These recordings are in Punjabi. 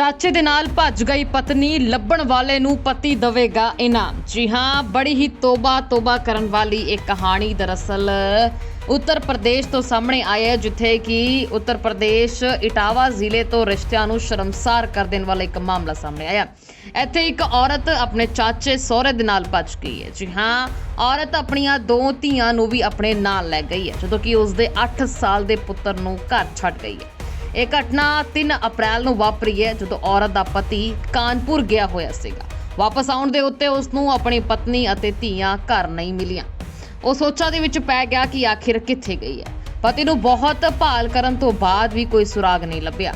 ਚਾਚੇ ਦੇ ਨਾਲ ਭੱਜ ਗਈ ਪਤਨੀ ਲੱਭਣ ਵਾਲੇ ਨੂੰ ਪਤੀ ਦੇਵੇਗਾ ਇਨਾਮ। ਜੀ ਹਾਂ ਬੜੀ ਹੀ ਤੋਬਾ ਤੋਬਾ ਕਰਨ ਵਾਲੀ ਇਹ ਕਹਾਣੀ ਦਰਅਸਲ ਉੱਤਰ ਪ੍ਰਦੇਸ਼ ਤੋਂ ਸਾਹਮਣੇ ਆਇਆ ਹੈ, ਜਿੱਥੇ ਕਿ ਉੱਤਰ ਪ੍ਰਦੇਸ਼ ਇਟਾਵਾ ਜ਼ਿਲ੍ਹੇ ਤੋਂ ਰਿਸ਼ਤਿਆਂ ਨੂੰ ਸ਼ਰਮਸਾਰ ਕਰ ਦੇਣ ਵਾਲਾ ਇੱਕ ਮਾਮਲਾ ਸਾਹਮਣੇ ਆਇਆ। ਇੱਥੇ ਇੱਕ ਔਰਤ ਆਪਣੇ ਚਾਚੇ ਸਹੁਰੇ ਦੇ ਨਾਲ ਭੱਜ ਗਈ ਹੈ। ਜੀ ਹਾਂ ਔਰਤ ਆਪਣੀਆਂ ਦੋ ਧੀਆਂ ਨੂੰ ਵੀ ਆਪਣੇ ਨਾਲ ਲੈ ਗਈ ਹੈ ਜਦੋਂ ਕਿ ਉਸ ਦੇ 8 ਸਾਲ ਦੇ ਪੁੱਤਰ ਨੂੰ ਘਰ ਛੱਡ ਗਈ ਹੈ। ਇਹ ਘਟਨਾ 3 ਅਪ੍ਰੈਲ ਨੂੰ ਵਾਪਰੀ ਹੈ, ਜਦੋਂ ਔਰਤ ਦਾ ਪਤੀ ਕਾਨਪੁਰ ਗਿਆ ਹੋਇਆ ਸੀਗਾ। ਵਾਪਸ ਆਉਣ ਦੇ ਉੱਤੇ ਉਸ ਨੂੰ ਆਪਣੀ ਪਤਨੀ ਅਤੇ ਧੀਆਂ ਘਰ ਨਹੀਂ ਮਿਲੀਆਂ। ਉਹ ਸੋਚਾਂ ਦੇ ਵਿੱਚ ਪੈ ਗਿਆ ਕਿ ਆਖਿਰ ਕਿੱਥੇ ਗਈ ਹੈ। ਪਤੀ ਨੂੰ ਬਹੁਤ ਭਾਲ ਕਰਨ ਤੋਂ ਬਾਅਦ ਵੀ ਕੋਈ ਸੁਰਾਗ ਨਹੀਂ ਲੱਭਿਆ।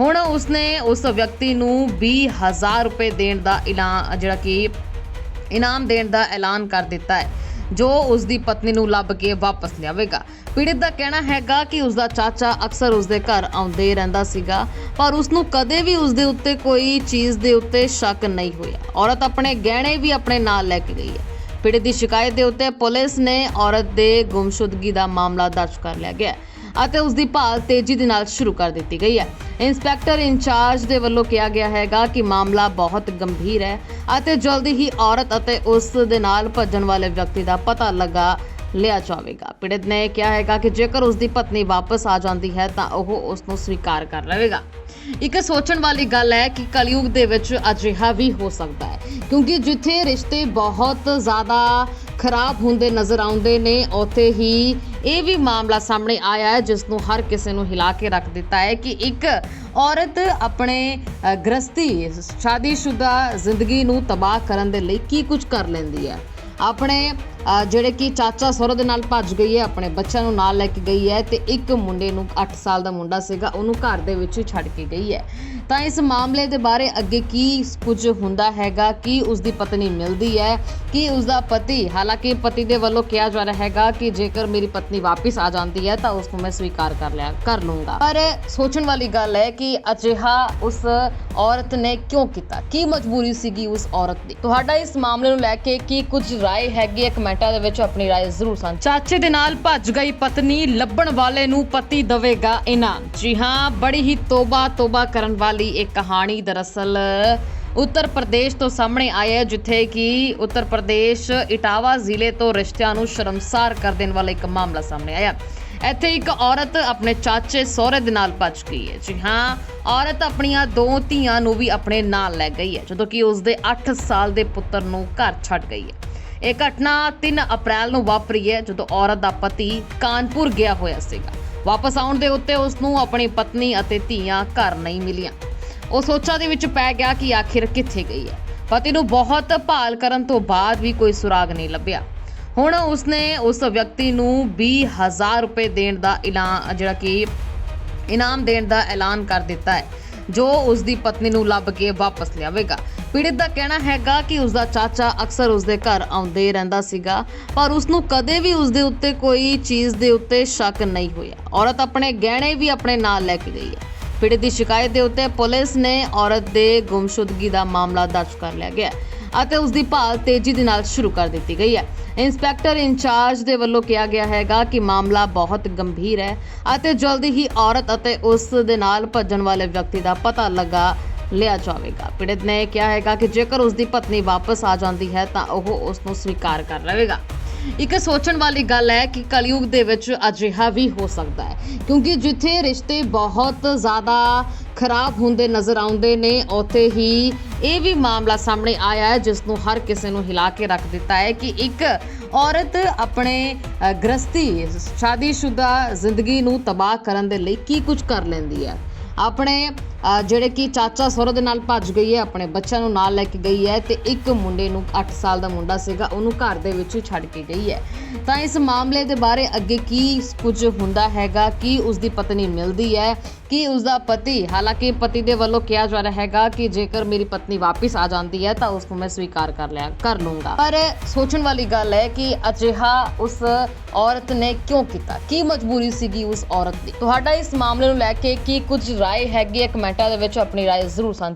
ਹੁਣ ਉਸਨੇ ਉਸ ਵਿਅਕਤੀ ਨੂੰ 20000 ਰੁਪਏ ਦੇਣ ਦਾ ਐਲਾਨ ਜਿਹੜਾ ਕਿ ਇਨਾਮ ਦੇਣ ਦਾ ਐਲਾਨ ਕਰ ਦਿੱਤਾ ਹੈ। ਜੋ ਉਸ ਦੀ ਪਤਨੀ ਨੂੰ ਲੱਭ ਕੇ ਵਾਪਸ ਲਿਆਵੇਗਾ। ਪੀੜਤ ਦਾ ਕਹਿਣਾ ਹੈਗਾ ਕਿ ਉਸ ਦਾ ਚਾਚਾ ਅਕਸਰ ਉਸ ਦੇ ਘਰ ਆਉਂਦੇ ਰਹਿੰਦਾ ਸੀਗਾ, ਪਰ ਉਸ ਨੂੰ ਕਦੇ ਵੀ ਉਸ ਦੇ ਉੱਤੇ ਕੋਈ ਚੀਜ਼ ਦੇ ਉੱਤੇ ਸ਼ੱਕ ਨਹੀਂ ਹੋਇਆ। ਔਰਤ ਆਪਣੇ ਗਹਿਣੇ ਵੀ ਆਪਣੇ ਨਾਲ ਲੈ ਕੇ ਗਈ ਹੈ। ਪੀੜਤ ਦੀ ਸ਼ਿਕਾਇਤ ਦੇ ਉੱਤੇ ਪੁਲਿਸ ਨੇ ਔਰਤ ਦੇ ਗੁੰਮਸ਼ੁਦਗੀ ਦਾ ਮਾਮਲਾ ਦਰਜ ਕਰ ਲਿਆ ਗਿਆ ਹੈ। ਅਤੇ ਉਸ ਦੀ ਭਾਲ ਤੇਜ਼ੀ ਦੇ ਨਾਲ ਸ਼ੁਰੂ ਕਰ ਦਿੱਤੀ ਗਈ ਹੈ। ਇੰਸਪੈਕਟਰ ਇੰਚਾਰਜ ਦੇ ਵੱਲੋਂ ਕਿਹਾ ਗਿਆ ਹੈਗਾ ਕਿ ਮਾਮਲਾ ਬਹੁਤ ਗੰਭੀਰ ਹੈ ਅਤੇ ਜਲਦੀ ਹੀ ਔਰਤ ਅਤੇ ਉਸ ਦੇ ਨਾਲ ਭੱਜਣ ਵਾਲੇ ਵਿਅਕਤੀ ਦਾ ਪਤਾ ਲੱਗਾ ਲਿਆ ਜਾਵੇਗਾ। ਪੀੜਤ ਨੇ ਕਿਹਾ ਹੈਗਾ ਕਿ ਜੇਕਰ ਉਸ ਦੀ ਪਤਨੀ ਵਾਪਸ ਆ ਜਾਂਦੀ ਹੈ ਤਾਂ ਉਹ ਉਸ ਨੂੰ ਸਵੀਕਾਰ ਕਰ ਲਵੇਗਾ। ਇੱਕ ਸੋਚਣ ਵਾਲੀ ਗੱਲ ਹੈ ਕਿ ਕਲਯੁਗ ਦੇ ਵਿੱਚ ਅਜਿਹਾ ਵੀ ਹੋ ਸਕਦਾ ਹੈ, ਕਿਉਂਕਿ ਜਿੱਥੇ ਰਿਸ਼ਤੇ ਬਹੁਤ ਜ਼ਿਆਦਾ ਖਰਾਬ ਹੁੰਦੇ ਨਜ਼ਰ ਆਉਂਦੇ ਨੇ ਉੱਥੇ ਹੀ ਇਹ ਵੀ ਮਾਮਲਾ ਸਾਹਮਣੇ ਆਇਆ ਹੈ ਜਿਸ ਨੂੰ ਹਰ ਕਿਸੇ ਨੂੰ ਹਿਲਾ ਕੇ ਰੱਖ ਦਿੱਤਾ ਹੈ ਕਿ ਇੱਕ ਔਰਤ ਆਪਣੇ ਅ, ਗ੍ਰਸਤੀ ਸ਼ਾਦੀशुदा ਜ਼ਿੰਦਗੀ ਨੂੰ ਤਬਾਹ ਕਰਨ ਦੇ ਲਈ ਕੀ ਕੁਝ ਕਰ ਲੈਂਦੀ ਹੈ। ਆਪਣੇ ਜਿਹੜੇ ਕਿ ਚਾਚਾ ਸਹੁਰੇ ਦੇ ਨਾਲ ਭੱਜ ਗਈ ਹੈ ਆਪਣੇ ਬੱਚਿਆਂ ਨੂੰ ਨਾਲ ਲੈ ਕੇ ਗਈ ਹੈ ਤੇ ਇੱਕ ਮੁੰਡੇ ਨੂੰ 8 ਸਾਲ ਦਾ ਮੁੰਡਾ ਸੀਗਾ ਉਹਨੂੰ ਘਰ ਦੇ ਵਿੱਚ ਹੀ ਛੱਡ ਕੇ ਗਈ ਹੈ ਤਾਂ ਇਸ ਮਾਮਲੇ ਦੇ ਬਾਰੇ ਅੱਗੇ ਕੀ ਕੁਝ ਹੁੰਦਾ ਹੈਗਾ ਕਿ ਉਸ ਦੀ ਪਤਨੀ ਮਿਲਦੀ ਹੈ ਕਿ ਉਸ ਦਾ ਪਤੀ ਹਾਲਾਂਕਿ ਪਤੀ ਦੇ ਵੱਲੋਂ ਕਿਹਾ ਜਾ ਰਿਹਾ ਹੈਗਾ ਕਿ ਜੇਕਰ ਮੇਰੀ ਪਤਨੀ ਵਾਪਸ ਆ ਜਾਂਦੀ ਹੈ ਤਾਂ ਉਸ ਨੂੰ ਮੈਂ ਸਵੀਕਾਰ ਕਰ ਲਿਆ ਕਰ ਲੂੰਗਾ ਪਰ ਸੋਚਣ ਵਾਲੀ ਗੱਲ ਹੈ ਕਿ ਅਜਿਹਾ ਉਸ ਔਰਤ ਨੇ ਕਿਉਂ ਕੀਤਾ ਕੀ ਮਜਬੂਰੀ ਸੀਗੀ ਉਸ ਔਰਤ ਦੀ ਤੁਹਾਡਾ ਇਸ ਮਾਮਲੇ ਨੂੰ ਲੈ ਕੇ ਕੀ ਕੁਝ رائے ਹੈਗੀ ਹੈ ਕਮੈਂਟਾਂ ਦੇ ਵਿੱਚ ਆਪਣੀ رائے ਜ਼ਰੂਰ ਸਾਂਝੀ ਚਾਚੇ ਦੇ ਨਾਲ ਭੱਜ ਗਈ ਪਤਨੀ ਲੱਭਣ ਵਾਲੇ ਨੂੰ ਪਤੀ ਦਵੇਗਾ ਇਨਾਮ ਜੀ ਹਾਂ ਬੜੀ ਹੀ ਤੋਬਾ ਤੋਬਾ ਕਰਨ ਵਾਲੀ ਇਹ ਕਹਾਣੀ ਦਰਅਸਲ ਉੱਤਰ ਪ੍ਰਦੇਸ਼ ਤੋਂ ਸਾਹਮਣੇ ਆਇਆ ਹੈ, ਜਿੱਥੇ ਕਿ ਉੱਤਰ ਪ੍ਰਦੇਸ਼ ਇਟਾਵਾ ਜ਼ਿਲ੍ਹੇ ਤੋਂ ਰਿਸ਼ਤਿਆਂ ਨੂੰ ਸ਼ਰਮਸਾਰ ਕਰ ਦੇਣ ਵਾਲਾ ਇੱਕ ਮਾਮਲਾ ਸਾਹਮਣੇ ਆਇਆ ਇੱਥੇ ਇੱਕ ਔਰਤ ਆਪਣੇ ਚਾਚੇ ਸਹੁਰੇ ਦੇ ਨਾਲ ਭੱਜ ਗਈ ਹੈ ਜੀ ਹਾਂ ਔਰਤ ਆਪਣੀਆਂ ਦੋ ਧੀਆਂ ਨੂੰ ਵੀ ਆਪਣੇ ਨਾਲ ਲੈ ਗਈ ਹੈ ਜਦੋਂ ਕਿ ਉਸ ਦੇ 8 ਸਾਲ ਦੇ ਪੁੱਤਰ ਨੂੰ ਘਰ ਛੱਡ ਗਈ ਹੈ ਇਹ ਘਟਨਾ 3 ਅਪ੍ਰੈਲ ਨੂੰ ਵਾਪਰੀ ਹੈ, ਜਦੋਂ ਔਰਤ ਦਾ ਪਤੀ ਕਾਨਪੁਰ ਗਿਆ ਹੋਇਆ ਸੀਗਾ। ਵਾਪਸ ਆਉਣ ਦੇ ਉੱਤੇ ਉਸ ਨੂੰ ਆਪਣੀ ਪਤਨੀ ਅਤੇ ਧੀਆਂ ਘਰ ਨਹੀਂ ਮਿਲੀਆਂ। ਉਹ ਸੋਚਾਂ ਦੇ ਵਿੱਚ ਪੈ ਗਿਆ ਕਿ ਆਖਿਰ ਕਿੱਥੇ ਗਈ ਹੈ। ਪਤੀ ਨੂੰ ਬਹੁਤ ਭਾਲ ਕਰਨ ਤੋਂ ਬਾਅਦ ਵੀ ਕੋਈ ਸੁਰਾਗ ਨਹੀਂ ਲੱਭਿਆ। ਹੁਣ ਉਸਨੇ ਉਸ ਵਿਅਕਤੀ ਨੂੰ 20000 ਰੁਪਏ ਦੇਣ ਦਾ ਐਲਾਨ ਜਿਹੜਾ ਕਿ ਇਨਾਮ ਦੇਣ ਦਾ ਐਲਾਨ ਕਰ ਦਿੱਤਾ ਹੈ। ਜੋ ਉਸ ਦੀ ਪਤਨੀ ਨੂੰ ਲੱਭ ਕੇ ਵਾਪਸ ਲਿਆਵੇਗਾ। ਪੀੜਤ ਦਾ ਕਹਿਣਾ ਹੈਗਾ ਕਿ ਉਸ ਦਾ ਚਾਚਾ ਅਕਸਰ ਉਸ ਦੇ ਘਰ ਆਉਂਦੇ ਰਹਿੰਦਾ ਸੀਗਾ, ਪਰ ਉਸ ਨੂੰ ਕਦੇ ਵੀ ਉਸ ਦੇ ਉੱਤੇ ਕੋਈ ਚੀਜ਼ ਦੇ ਉੱਤੇ ਸ਼ੱਕ ਨਹੀਂ ਹੋਇਆ। ਔਰਤ ਆਪਣੇ ਗਹਿਣੇ ਵੀ ਆਪਣੇ ਨਾਲ ਲੈ ਕੇ ਗਈ ਹੈ। ਪੀੜਤ ਦੀ ਸ਼ਿਕਾਇਤ ਦੇ ਉੱਤੇ ਪੁਲਿਸ ਨੇ ਔਰਤ ਦੇ ਗੁੰਮਸ਼ੁਦਗੀ ਦਾ ਮਾਮਲਾ ਦਰਜ ਕਰ ਲਿਆ ਗਿਆ ਅਤੇ ਉਸ ਦੀ ਭਾਲ ਤੇਜ਼ੀ ਦੇ ਨਾਲ ਸ਼ੁਰੂ ਕਰ ਦਿੱਤੀ ਗਈ ਹੈ। ਇੰਸਪੈਕਟਰ ਇੰਚਾਰਜ ਦੇ ਵੱਲੋਂ ਕਿਹਾ ਗਿਆ ਹੈਗਾ ਕਿ ਮਾਮਲਾ ਬਹੁਤ ਗੰਭੀਰ ਹੈ ਅਤੇ ਜਲਦੀ ਹੀ ਔਰਤ ਅਤੇ ਉਸ ਦੇ ਨਾਲ ਭੱਜਣ ਵਾਲੇ ਵਿਅਕਤੀ ਦਾ ਪਤਾ ਲਗਾ ਲਿਆ ਜਾਵੇਗਾ। ਪੀੜਤ ਨੇ ਕਿਹਾ ਹੈਗਾ ਕਿ ਜੇਕਰ ਉਸ ਦੀ ਪਤਨੀ ਵਾਪਸ ਆ ਜਾਂਦੀ ਹੈ ਤਾਂ ਉਹ ਉਸ ਨੂੰ ਸਵੀਕਾਰ ਕਰ ਲਵੇਗਾ। ਇੱਕ ਸੋਚਣ ਵਾਲੀ ਗੱਲ ਹੈ ਕਿ ਕਲਯੁਗ ਦੇ ਵਿੱਚ ਅਜਿਹਾ ਵੀ ਹੋ ਸਕਦਾ ਹੈ ਕਿਉਂਕਿ ਜਿੱਥੇ ਰਿਸ਼ਤੇ ਬਹੁਤ ਜ਼ਿਆਦਾ ਖਰਾਬ ਹੁੰਦੇ ਨਜ਼ਰ ਆਉਂਦੇ ਨੇ ਉੱਥੇ ਹੀ ਇਹ ਵੀ ਮਾਮਲਾ ਸਾਹਮਣੇ ਆਇਆ ਹੈ ਜਿਸ ਨੂੰ ਹਰ ਕਿਸੇ ਨੂੰ ਹਿਲਾ ਕੇ ਰੱਖ ਦਿੱਤਾ ਹੈ ਕਿ ਇੱਕ ਔਰਤ ਆਪਣੇ ਅ, ਗ੍ਰਸਤੀ ਸ਼ਾਦੀशुदा ਜ਼ਿੰਦਗੀ ਨੂੰ ਤਬਾਹ ਕਰਨ ਦੇ ਲਈ ਕੀ ਕੁਝ ਕਰ ਲੈਂਦੀ ਹੈ। ਆਪਣੇ ਜਿਹੜੇ ਕਿ ਚਾਚਾ ਸਹੁਰੇ ਦੇ ਨਾਲ ਭੱਜ ਗਈ ਹੈ ਆਪਣੇ ਬੱਚਿਆਂ ਨੂੰ ਨਾਲ ਲੈ ਕੇ ਗਈ ਹੈ ਤੇ ਇੱਕ ਮੁੰਡੇ ਨੂੰ 8 ਸਾਲ ਦਾ ਮੁੰਡਾ ਸੀਗਾ ਉਹਨੂੰ ਘਰ ਦੇ ਵਿੱਚ ਹੀ ਛੱਡ ਕੇ ਗਈ ਹੈ ਤਾਂ ਇਸ ਮਾਮਲੇ ਦੇ ਬਾਰੇ ਅੱਗੇ ਕੀ ਕੁਝ ਹੁੰਦਾ ਹੈਗਾ ਕਿ ਉਸ ਦੀ ਪਤਨੀ ਮਿਲਦੀ ਹੈ ਕਿ ਉਸ ਦਾ ਪਤੀ ਹਾਲਾਂਕਿ ਪਤੀ ਦੇ ਵੱਲੋਂ ਕਿਹਾ ਜਾ ਰਿਹਾ ਹੈਗਾ ਕਿ ਜੇਕਰ ਮੇਰੀ ਪਤਨੀ ਵਾਪਸ ਆ ਜਾਂਦੀ ਹੈ ਤਾਂ ਉਸ ਨੂੰ ਮੈਂ ਸਵੀਕਾਰ ਕਰ ਲਿਆ ਕਰ ਲੂੰਗਾ ਪਰ ਸੋਚਣ ਵਾਲੀ ਗੱਲ ਹੈ ਕਿ ਅਜਿਹਾ ਉਸ ਔਰਤ ਨੇ ਕਿਉਂ ਕੀਤਾ ਕੀ ਮਜਬੂਰੀ ਸੀਗੀ ਉਸ ਔਰਤ ਦੀ ਤੁਹਾਡਾ ਇਸ ਮਾਮਲੇ ਨੂੰ ਲੈ ਕੇ ਕੀ ਕੁਝ رائے ਹੈਗੀ ਹੈ ਕਮੈਂਟਾਂ ਦੇ ਵਿੱਚ ਆਪਣੀ رائے ਜ਼ਰੂਰ ਸਾਂਝੀ